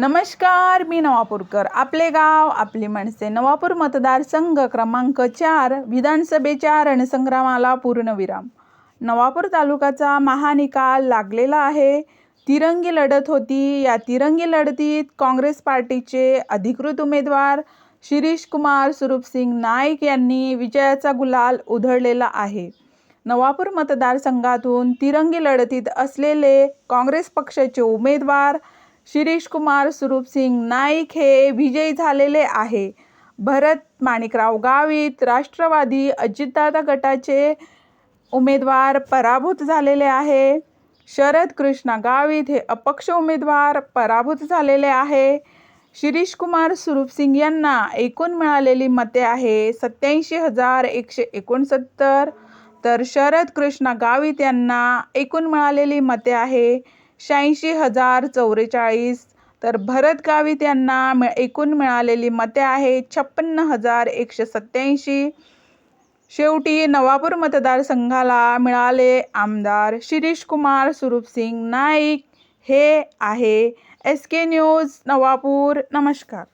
नमस्कार मी नवापूरकर. आपले गाव आपली माणसे नवापूर मतदारसंघ क्रमांक चार विधानसभेच्या रणसंग्रामाला पूर्णविराम. नवापूर तालुक्याचा महानिकाल लागलेला आहे. तिरंगी लढत होती. या तिरंगी लढतीत काँग्रेस पार्टीचे अधिकृत उमेदवार शिरीष कुमार सुरूपसिंग नाईक यांनी विजयाचा गुलाल उधळलेला आहे. नवापूर मतदारसंघातून तिरंगी लढतीत असलेले काँग्रेस पक्षाचे उमेदवार शिरीष कुमार सुरूपसिंग नाईक हे विजयी झालेले आहे. भरत माणिकराव गावित राष्ट्रवादी अजितदादा गटाचे उमेदवार पराभूत झालेले आहे. शरद कृष्णा गावित हे अपक्ष उमेदवार पराभूत झालेले आहे. शिरीष कुमार सुरूपसिंग यांना एकूण मिळालेली मते आहे सत्याऐंशी हजार एकशे एकोणसत्तर. तर शरद कृष्णा गावित यांना एकूण मिळालेली मते आहे शहाऐंशी हजार चौवेचाळीस. तर भरत गावित यांना मिळ एकूण मिळालेली मते आहे छप्पन्न हजार एकशे सत्याऐंशी शेवटी नवापूर मतदारसंघाला मिळाले आमदार शिरीष कुमार सुरूपसिंग नाईक. हे आहे एस के न्यूज नवापूर. नमस्कार.